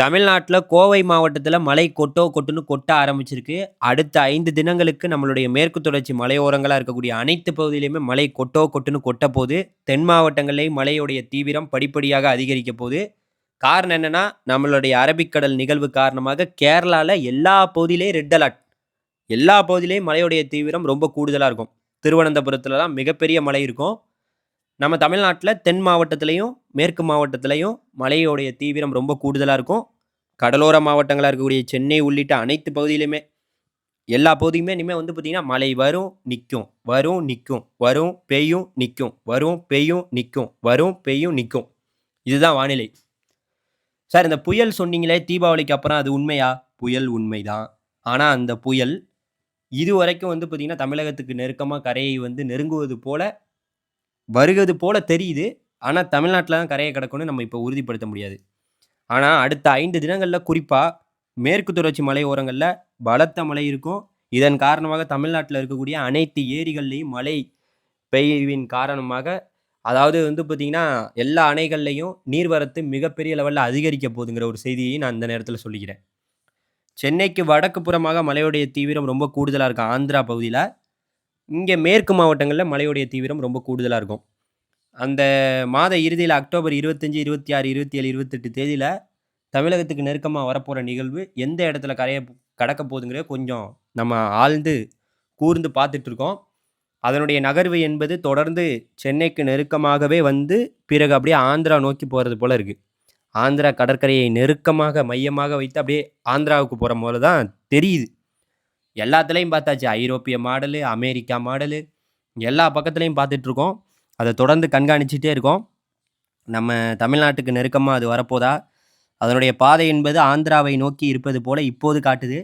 தமிழ்நாட்டில் கோவை மாவட்டத்தில் மழை கொட்டோ கொட்டுன்னு கொட்ட ஆரம்பிச்சிருக்கு. அடுத்த ஐந்து தினங்களுக்கு நம்மளுடைய மேற்கு தொடர்ச்சி மலையோரங்களாக இருக்கக்கூடிய அனைத்து பகுதியிலையுமே மழை கொட்டோ கொட்டுன்னு கொட்ட போது தென் மாவட்டங்கள்லேயும் மழையுடைய தீவிரம் படிப்படியாக அதிகரிக்க போகுது. காரணம் என்னென்னா நம்மளுடைய அரபிக்கடல் நிகழ்வு காரணமாக கேரளாவில் எல்லா பகுதியிலையும் ரெட் அலர்ட் எல்லா பகுதியிலையும் மழையுடைய தீவிரம் ரொம்ப கூடுதலாக இருக்கும். திருவனந்தபுரத்தில் தான் மிகப்பெரிய மழை இருக்கும். நம்ம தமிழ்நாட்டில் தென் மாவட்டத்திலையும் மேற்கு மாவட்டத்திலையும் மழையோடைய தீவிரம் ரொம்ப கூடுதலாக இருக்கும். கடலோர மாவட்டங்களாக இருக்கக்கூடிய சென்னை உள்ளிட்ட அனைத்து பகுதியிலுமே எல்லா பகுதியுமே இனிமேல் வந்து பார்த்திங்கன்னா மழை வரும் நிற்கும் வரும் நிற்கும் வரும் பெய்யும் நிற்கும் வரும் பெய்யும் நிற்கும் வரும் பெய்யும் நிற்கும் இதுதான் வானிலை. சார் இந்த புயல் சொன்னீங்களே தீபாவளிக்கு அப்புறம் அது உண்மையா? புயல் உண்மைதான். ஆனால் அந்த புயல் இது வரைக்கும் வந்து பார்த்திங்கன்னா தமிழகத்துக்கு நெருக்கமாக கரையை வந்து நெருங்குவது போல வருகிறது போல தெரியுது. ஆனால் தமிழ்நாட்டில் தான் கரையை கிடக்கும்னு நம்ம இப்போ உறுதிப்படுத்த முடியாது. ஆனால் அடுத்த ஐந்து தினங்களில் குறிப்பாக மேற்கு தொடர்ச்சி மலையோரங்களில் பலத்த மழை இருக்கும். இதன் காரணமாக தமிழ்நாட்டில் இருக்கக்கூடிய அனைத்து ஏரிகள்லேயும் மழை பெய்வின் காரணமாக அதாவது வந்து பார்த்திங்கன்னா எல்லா அணைகள்லையும் நீர்வரத்து மிகப்பெரிய லெவலில் அதிகரிக்க போகுதுங்கிற ஒரு செய்தியை நான் இந்த நேரத்தில் சொல்லிக்கிறேன். சென்னைக்கு வடக்கு புறமாக மழையுடைய தீவிரம் ரொம்ப கூடுதலாக இருக்கும். ஆந்திரா பகுதியில் இங்கே மேற்கு மாவட்டங்களில் மழையுடைய தீவிரம் ரொம்ப கூடுதலாக இருக்கும். அந்த மாத இறுதியில் அக்டோபர் இருபத்தஞ்சி இருபத்தி ஆறு இருபத்தி ஏழு இருபத்தெட்டு தேதியில் தமிழகத்துக்கு நெருக்கமாக வரப்போகிற நிகழ்வு எந்த இடத்துல கரைய கடக்க போகுதுங்கிறத கொஞ்சம் நம்ம ஆழ்ந்து கூர்ந்து பார்த்துட்ருக்கோம் அதனுடைய நகர்வு என்பது தொடர்ந்து சென்னைக்கு நெருக்கமாகவே வந்து பிறகு அப்படியே ஆந்திரா நோக்கி போகிறது போல் இருக்குது ஆந்திரா கடற்கரையை நெருக்கமாக மையமாக வைத்து அப்படியே ஆந்திராவுக்கு போகிற போல தான் தெரியுது. எல்லாத்துலேயும் பார்த்தாச்சு. ஐரோப்பிய மாடலு அமெரிக்கா மாடலு எல்லா பக்கத்துலேயும் பார்த்துட்ருக்கோம். அதை தொடர்ந்து கண்காணிச்சிட்டே இருக்கோம். நம்ம தமிழ்நாட்டுக்கு நெருக்கமாக அது வரப்போதா? அதனுடைய பாதை என்பது ஆந்திராவை நோக்கி இருப்பது போல் இப்போது காட்டுது.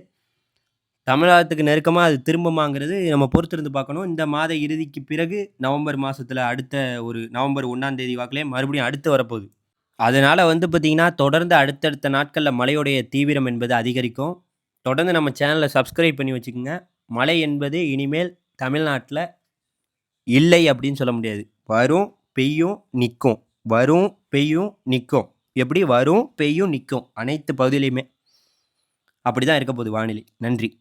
தமிழகத்துக்கு நெருக்கமாக அது திரும்புமாங்கிறது நம்ம பொறுத்திருந்து பார்க்கணும். இந்த மாத இறுதிக்கு பிறகு நவம்பர் மாதத்தில் அடுத்த ஒரு நவம்பர் ஒன்றாம் தேதி வாக்கிலே மறுபடியும் அடுத்து வரப்போகுது. அதனால் வந்து பார்த்திங்கன்னா தொடர்ந்து அடுத்தடுத்த நாட்களில் மழையுடைய தீவிரம் என்பது அதிகரிக்கும். தொடர்ந்து நம்ம சேனலை சப்ஸ்கிரைப் பண்ணி வச்சுக்கோங்க. மழை என்பது இனிமேல் தமிழ்நாட்டில் இல்லை அப்படின்னு சொல்ல முடியாது. வரும் பெய்யும் நிற்கும். வரும் பெய்யும் நிற்கும். எப்படி? வரும் பெய்யும் நிற்கும். அனைத்து பகுதியிலையுமே. அப்படி தான் இருக்க போகுது வானிலை. நன்றி.